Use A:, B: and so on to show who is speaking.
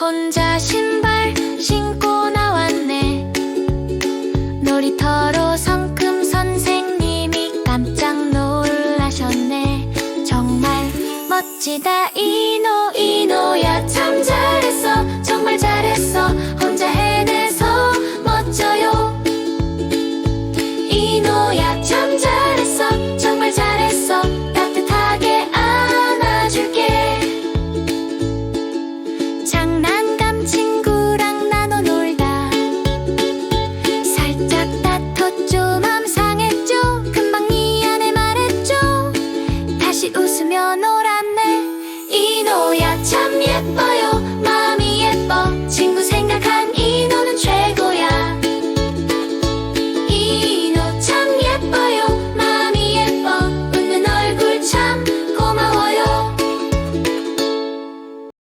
A: 혼자 신발 신고 나왔네. 놀이터로 성큼 선생님이 깜짝 놀라셨네. 정말 멋지다 이노 이노야. 참 잘했어 정말 잘했어. 혼자 해내서 멋져요. 이노야 참 잘했어. 바터 쪽